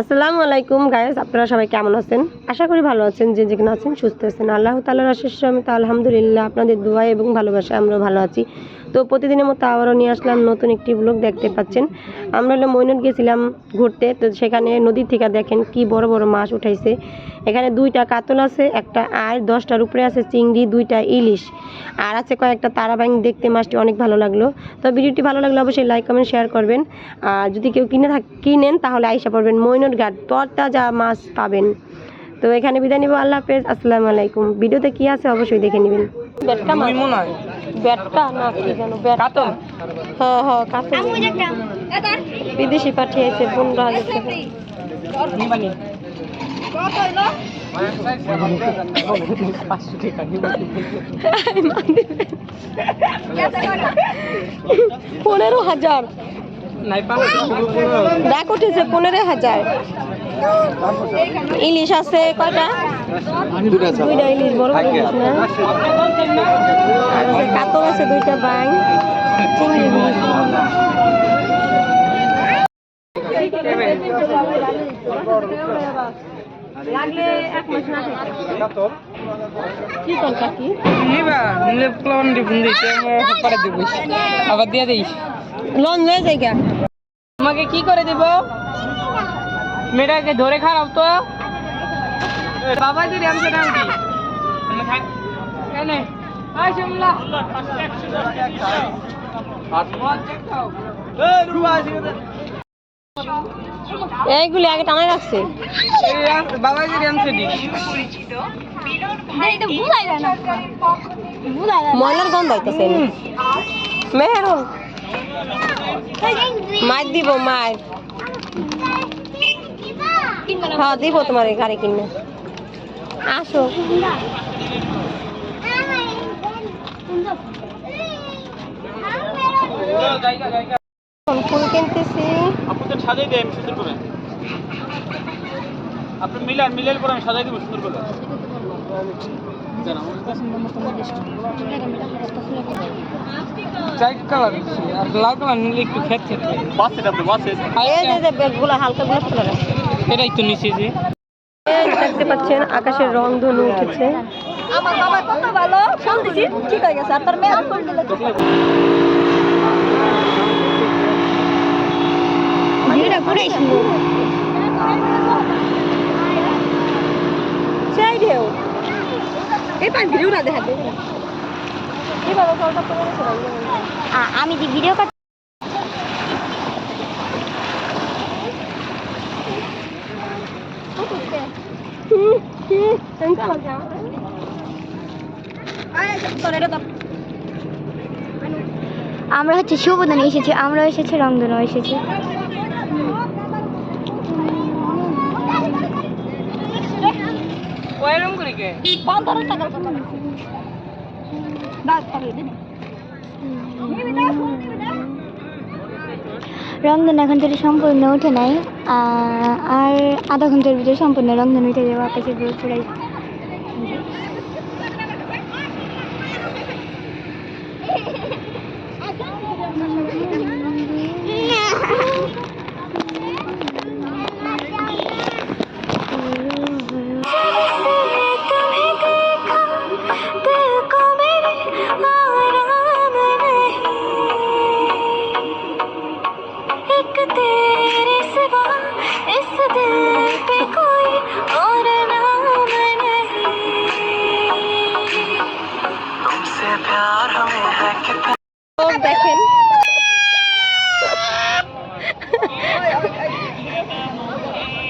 আসসালামু আলাইকুম গায়েস আপনারা সবাই কেমন আছেন? আশা করি ভালো আছেন, যে যেখানে আছেন সুস্থ আছেন। আল্লাহ তালার আশেষ আমি তো আলহামদুলিল্লাহ, আপনাদের দোয়া এবং ভালোবাসা আমরা ভালো আছি। তো প্রতিদিনের মতো আবারও নিয়ে আসলাম নতুন একটি ব্লগ দেখতে পাচ্ছেন। আমরা হলো মইনুট গেছিলাম ঘুরতে, তো সেখানে নদী থেকে দেখেন কি বড় বড় মাছ উঠাইছে। এখানে দুইটা কাতল আছে, একটা আর দশটার উপরে আছে চিংড়ি, দুইটা ইলিশ। আর আছে কয়েকটা তারাবাইং, দেখতে মাছটি অনেক ভালো লাগল। তো ভিডিওটি ভালো লাগলে অবশ্যই লাইক কমেন্ট শেয়ার করবেন। আর যদি কেউ কিনে থাক, কিনেন, তাহলে আইসা পড়বেন মইনুট ঘাট যা মাছ পাবেন। তো এখানে বিদায় নিব, আল্লাহ হাফেজ, আসসালামু আলাইকুম। ভিডিওতে কি আছে অবশ্যই দেখে নেবেন। বেটকা মাছ মনে হয়। বেটকা না কি জানো বেট কাতল? হ্যাঁ হ্যাঁ কাতল। বিদেশি পাঠিয়েছে পনেরো হাজার টাকা পনেরো হাজার। ডাক উঠেছে পনেরো হাজার। ইলিশ আছে কয়টা? দুইটা ইলিশ বড় ইলিশ না? আছে কাতল আছে দুইটা বাং। চিংড়ি মাছ। লাগলে এক মাস না কি কল কাকি নিবা নিলে প্লন দিবুন দিতে পরে দিব। আবার দিয়ে দিস। লন হয়ে জায়গা তোমাকে কি করে দিব? মেয়েটাকে ধরে খারাপ তো? বাবা সেটা এইগুলি আগে টানাই রাখছে। বাবা যদি আমি সেটি ময়লার গন্ধ হইতেছে মাছ দিব মাছ হ্যাঁ দিব তোমার এই গাড়ি কিনে। আসো। ফুল কিনতেছি। আপনি তো সাজাই দেয় আমি সুন্দর করে। আপনি মিলান মিলের পর আমি সাজাই দেবো সুন্দর করে। লাল কালার নিলে একটু খেত খেত বাসে বাসে হালকা গোলাপ কালার আছে এটাই তো নিচে যে। দেখতে পাচ্ছেন আকাশের রং ধনু উঠেছে। আমার বাবা কত ভালো ফোন দিছি ঠিক হয়ে গেছে আর তোর মেয়ে আর ফোন দিলে ভিড়টা পুরাই সুন্দর সেই ঢেউ। এই পাঁচ ভিডিও না দেখা দে। এবার জলটা পড়ে গেছে আমি যে ভিডিও আমরা হচ্ছে শুভদানে এসেছি আমরা এসেছি রংধনু এসেছি। রংধনু এখন থেকে সম্পূর্ণ উঠে নাই আর আধা ঘণ্টার ভিতরে সম্পূর্ণ রংধনু উঠে যাব, আকাশে পুরো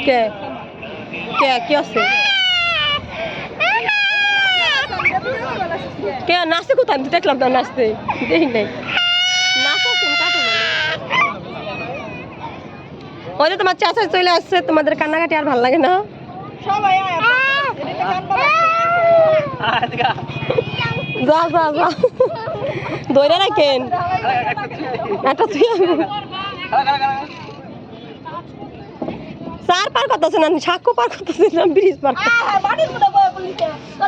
কে? কে? কি আছে? কে? নাচতে কোথায়? আমি দেখলাম নাচতে। দেখি নাই। ওই যে তোমার চাচা চলে আসছে তোমাদের কান্নাকাটি আর ভালো লাগে না? যা যা যা দৌড়ে রাখেন। একটা তুই চার পার করতেছে না সাক্ষ্য পার করতেছে না ব্রিজ পার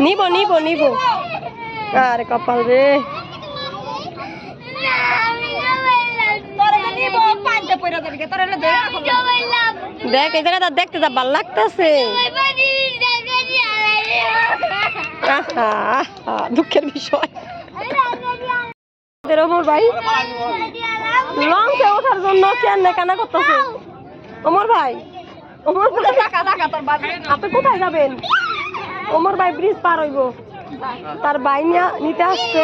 নিব নিব নিব। আরে কপাল রে। দেখ এই জায়গাটা দেখতে যা ভালো লাগতেছে। দুঃখের বিষয়। ওমর ভাই লঞ্চে ওঠার জন্য কেন কানা করতেছে? ওমর ভাই। ওমর ভাই টাকা টাকা তোর বাড়ি। আপনি কোথায় যাবেন? ওমর ভাই ব্রিজ পার হইব। তার ভাই নিতে আসছে।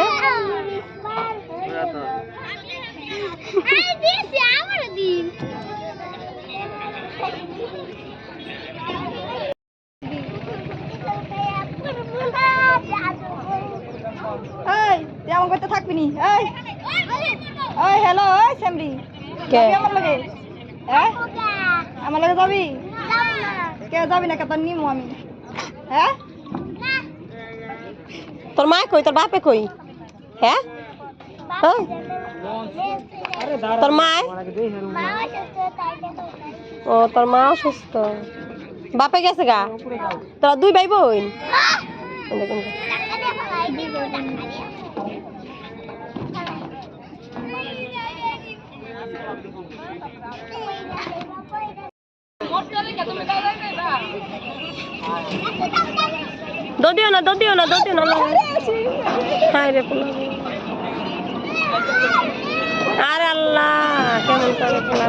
এই তুই আমার করতে থাকবি নি? এই। ওই হ্যালো ওই শ্যামলি। কে? আমার লগে? হ্যাঁ? আমার লগে যাবি? কে যাবি না কে তোর নিমু আমি হ্যাঁ তোর মা কই তোর বাপে কই হ্যাঁ হ্যাঁ? তোর মা ও তোর মা অসুস্থ বাপে গেছে গা তোরা দুই ভাই বোন দেখুন দদিও না দদিও না দদিও না হাই রে আরে আল্লাহ, কেমন করে পোলা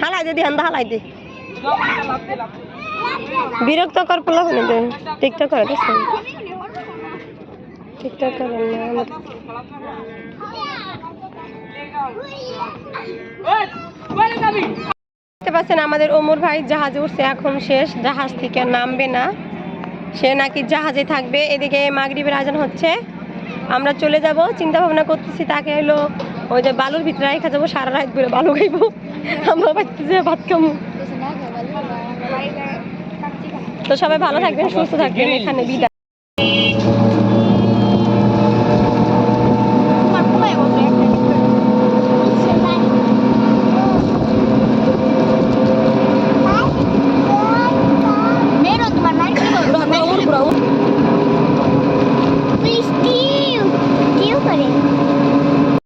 হালাই দে, দিহান হালাই দে। বিরক্ত কর পোলা ফোনে দে। টিকটক করে দেখছেন টিকটক করে পাচ্ছেন আমাদের ওমর ভাই, জাহাজে উঠছে এখন শেষ। জাহাজ থেকে নামবে না। সে নাকি জাহাজে থাকবে। এদিকে মাগরিবের আজান হচ্ছে। আমরা চলে যাব। চিন্তা ভাবনা করতেছি, তাকে হলো ওই যে বালুর ভিতরে রেখা যাব, সারা রাত ধরে বালু খাইবো। আমরা যে ভাত খাব। তো সবাই ভালো থাকবেন, সুস্থ থাকবেন। এখানে বিদায়।